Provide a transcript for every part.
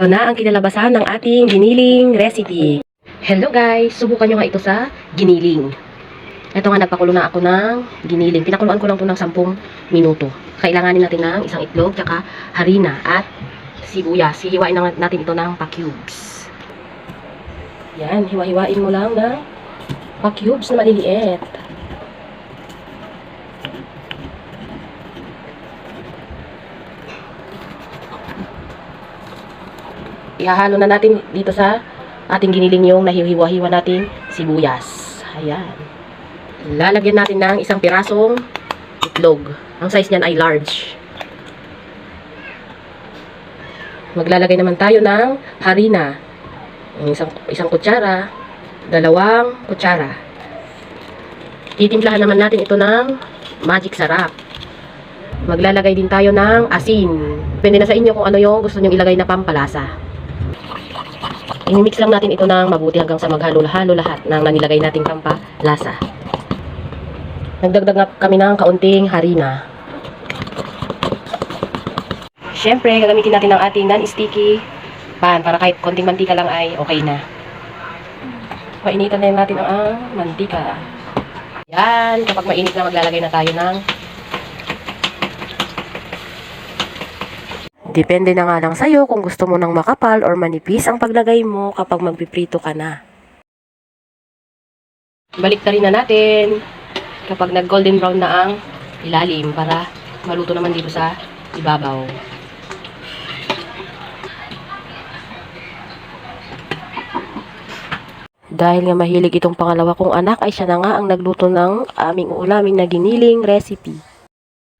Ito na ang kinalabasan ng ating giniling recipe. Hello guys! Subukan nyo nga ito sa giniling. Ito nga, nagpakulo na ako ng giniling. Pinakuluan ko lang ito ng 10 minuto. Kailanganin natin ng isang itlog, tsaka harina at sibuyas. Hihiwain na natin ito ng pa-cubes. Yan, hiwa-hiwain mo lang ng pa-cubes na maliliit. Ihahalo na natin dito sa ating giniling yung nahihiwa-hiwa nating sibuyas. Ayan. Lalagyan natin ng isang pirasong itlog. Ang size niyan ay large. Maglalagay naman tayo ng harina. Isang, isang kutsara, dalawang kutsara. Titimplahan naman natin ito ng magic sarap. Maglalagay din tayo ng asin. Depende na sa inyo kung ano yung gusto nyo ilagay na pampalasa. Inimix lang natin ito ng mabuti hanggang sa maghalo-halo lahat ng nanilagay nating pampalasa. Nagdagdag nga kami ng kaunting harina. Siyempre, gagamitin natin ang ating non-sticky pan para kahit konting mantika lang ay okay na. Painitan na natin ang ah, mantika. Yan, kapag mainit na maglalagay na tayo ng Depende na nga lang sa'yo kung gusto mo ng makapal or manipis ang paglagay mo kapag magpiprito ka na. Balik na rin na natin kapag nag golden brown na ang ilalim para maluto naman dito sa ibabaw. Dahil nga mahilig itong pangalawa kong anak ay siya na nga ang nagluto ng aming ulamin na giniling recipe.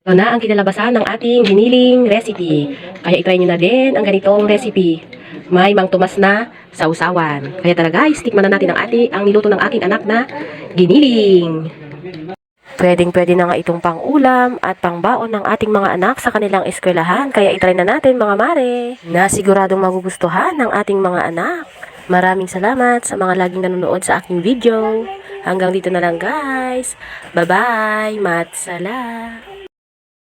Ito na ang kinalabasan ng ating giniling recipe. Kaya itry nyo na din ang ganitong recipe. May mang tumas na sausawan. Kaya tara guys, tikman na natin ang, ati, ang niluto ng aking anak na giniling. Pwedeng pwede na nga itong pang ulam at pang baon ng ating mga anak sa kanilang eskwelahan. Kaya itry na natin mga mare. Na siguradong magugustuhan ng ating mga anak. Maraming salamat sa mga laging nanonood sa aking video. Hanggang dito na lang guys. Bye-bye. Matsala.